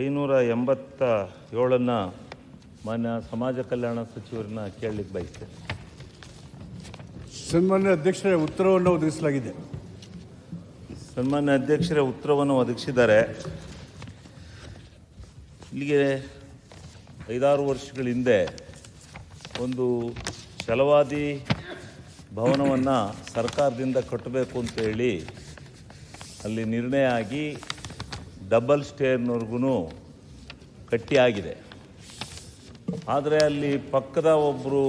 ಐನೂರ ಎಂಬತ್ತ ಏಳನ್ನು ಮಾನ್ಯ ಸಮಾಜ ಕಲ್ಯಾಣ ಸಚಿವರನ್ನ ಕೇಳಲಿಕ್ಕೆ ಬಯಸ್ತೇನೆ. ಸನ್ಮಾನ್ಯ ಅಧ್ಯಕ್ಷರೇ ಉತ್ತರವನ್ನು ಒದಗಿಸಲಾಗಿದೆ. ಸನ್ಮಾನ್ಯ ಅಧ್ಯಕ್ಷರೇ ಉತ್ತರವನ್ನು ಒದಗಿಸಿದ್ದಾರೆ. ಇಲ್ಲಿಗೆ ಐದಾರು ವರ್ಷಗಳ ಹಿಂದೆ ಒಂದು ಛಲವಾದಿ ಭವನವನ್ನು ಸರ್ಕಾರದಿಂದ ಕಟ್ಟಬೇಕು ಅಂತ ಹೇಳಿ ಅಲ್ಲಿ ನಿರ್ಣಯ ಆಗಿ ಡಬಲ್ ಸ್ಟೇರ್ನವ್ರಿಗೂ ಕಟ್ಟಿಯಾಗಿದೆ ಆದರೆ ಅಲ್ಲಿ ಪಕ್ಕದ ಒಬ್ಬರು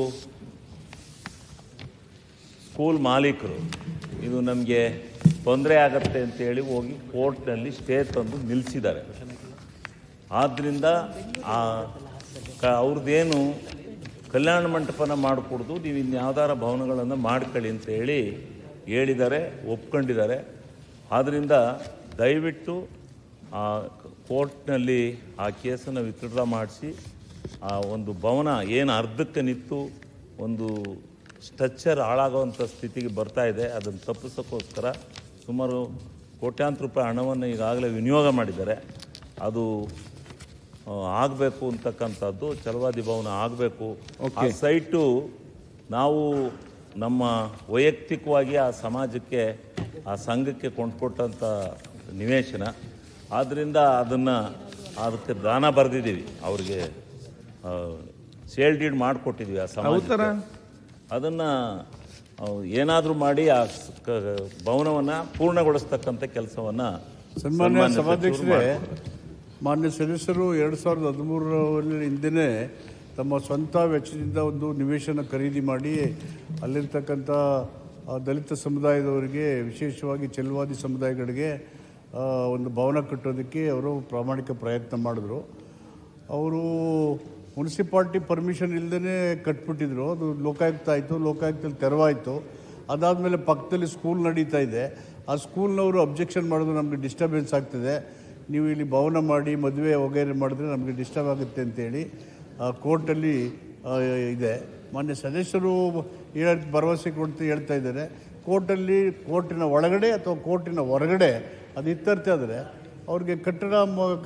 ಸ್ಕೂಲ್ ಮಾಲೀಕರು, ಇದು ನಮಗೆ ತೊಂದರೆ ಆಗತ್ತೆ ಅಂತೇಳಿ ಹೋಗಿ ಕೋರ್ಟ್ನಲ್ಲಿ ಸ್ಟೇ ತಂದು ನಿಲ್ಲಿಸಿದ್ದಾರೆ ಆದ್ದರಿಂದ ಆ ಅವ್ರದ್ದೇನು ಕಲ್ಯಾಣ ಮಂಟಪನ ಮಾಡಿಕೊಡ್ದು ನೀವು ಇನ್ಯಾವ್ದಾರ ಭವನಗಳನ್ನು ಮಾಡ್ಕೊಳ್ಳಿ ಅಂತ ಹೇಳಿ ಹೇಳಿದ್ದಾರೆ, ಒಪ್ಕೊಂಡಿದ್ದಾರೆ. ಆದ್ದರಿಂದ ದಯವಿಟ್ಟು ಆ ಕೋರ್ಟ್ನಲ್ಲಿ ಆ ಕೇಸನ್ನು ವಿತ್ಡ್ರಾ ಮಾಡಿಸಿ ಆ ಒಂದು ಭವನ ಏನು ಅರ್ಧಕ್ಕೆ ನಿಂತು ಒಂದು ಸ್ಟ್ರಕ್ಚರ್ ಹಾಳಾಗುವಂಥ ಸ್ಥಿತಿಗೆ ಬರ್ತಾ ಇದೆ ಅದನ್ನು ತಪ್ಪಿಸೋಕ್ಕೋಸ್ಕರ ಸುಮಾರು ಕೋಟ್ಯಾಂತರ ರೂಪಾಯಿ ಹಣವನ್ನು ಈಗಾಗಲೇ ವಿನಿಯೋಗ ಮಾಡಿದ್ದಾರೆ. ಅದು ಆಗಬೇಕು ಅಂತಕ್ಕಂಥದ್ದು ಚಲವಾದಿ ಭವನ ಆಗಬೇಕು. ಆ ಸೈಟು ನಾವು ನಮ್ಮ ವೈಯಕ್ತಿಕವಾಗಿ ಆ ಸಮಾಜಕ್ಕೆ ಆ ಸಂಘಕ್ಕೆ ಕೊಂಡುಕೊಟ್ಟಂಥ ನಿವೇಶನ. ಆದ್ದರಿಂದ ಅದನ್ನು ಅದಕ್ಕೆ ದಾನ ಬರೆದಿದ್ದೀವಿ. ಅವ್ರಿಗೆ ಸೇಲ್ ಡೀಡ್ ಮಾಡಿಕೊಟ್ಟಿದ್ವಿ ಆ ಸಮಾಜ ಅದನ್ನು ಏನಾದರೂ ಮಾಡಿ ಆ ಭವನವನ್ನು ಪೂರ್ಣಗೊಳಿಸ್ತಕ್ಕಂಥ ಕೆಲಸವನ್ನು ಸನ್ಮಾನ್ಯ ಸಭಾಧ್ಯಕ್ಷರೇ ಮಾನ್ಯ ಸದಸ್ಯರು ಎರಡು ಸಾವಿರದ ಹದಿಮೂರರಲ್ಲಿ ಹಿಂದೆ ತಮ್ಮ ಸ್ವಂತ ವೆಚ್ಚದಿಂದ ಒಂದು ನಿವೇಶನ ಖರೀದಿ ಮಾಡಿ ಅಲ್ಲಿರ್ತಕ್ಕಂಥ ಆ, ದಲಿತ ಸಮುದಾಯದವರಿಗೆ ವಿಶೇಷವಾಗಿ ಚೆಲುವಾದಿ ಸಮುದಾಯಗಳಿಗೆ ಒಂದು ಭವನ ಕಟ್ಟೋದಕ್ಕೆ ಅವರು ಪ್ರಾಮಾಣಿಕ ಪ್ರಯತ್ನ ಮಾಡಿದ್ರು. ಅವರು ಮುನ್ಸಿಪಾಲ್ಟಿ ಪರ್ಮಿಷನ್ ಇಲ್ಲದೇ ಕಟ್ಬಿಟ್ಟಿದ್ರು. ಅದು ಲೋಕಾಯುಕ್ತ ಆಯಿತು ಲೋಕಾಯುಕ್ತದಲ್ಲಿ ತೆರವಾಯಿತು. ಅದಾದಮೇಲೆ ಪಕ್ಕದಲ್ಲಿ ಸ್ಕೂಲ್ ನಡೀತಾ ಇದೆ. ಆ ಸ್ಕೂಲ್ನವರು ಅಬ್ಜೆಕ್ಷನ್ ಮಾಡಿದ್ರು ನಮಗೆ ಡಿಸ್ಟರ್ಬೆನ್ಸ್ ಆಗ್ತದೆ. ನೀವು ಇಲ್ಲಿ ಭವನ ಮಾಡಿ, ಮದುವೆ ವಗೈರೆ ಮಾಡಿದ್ರೆ ನಮಗೆ ಡಿಸ್ಟರ್ಬ್ ಆಗುತ್ತೆ ಅಂತೇಳಿ ಕೋರ್ಟಲ್ಲಿ ಇದೆ. ಮಾನ್ಯ ಸದಸ್ಯರು ಹೇಳ, ಭರವಸೆ ಕೊಡ್ತಾ ಹೇಳ್ತಾ ಇದ್ದಾರೆ. ಕೋರ್ಟಲ್ಲಿ, ಕೋರ್ಟಿನ ಒಳಗಡೆ ಅಥವಾ ಕೋರ್ಟಿನ ಹೊರಗಡೆ ಅದು ಇತ್ಯರ್ಥ ಆದರೆ ಅವ್ರಿಗೆ ಕಟ್ಟಡ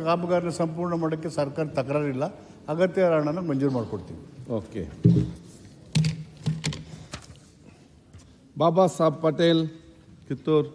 ಕಾಮಗಾರಿನ ಸಂಪೂರ್ಣ ಮಾಡೋಕ್ಕೆ ಸರ್ಕಾರ ತಕರಾರಿಲ್ಲ. ಅಗತ್ಯ ಹಣನ ಮಂಜೂರು ಮಾಡಿಕೊಡ್ತೀವಿ. ಓಕೆ. ಬಾಬಾ ಸಾಹೇಬ್ ಪಟೇಲ್, ಕಿತ್ತೂರ್.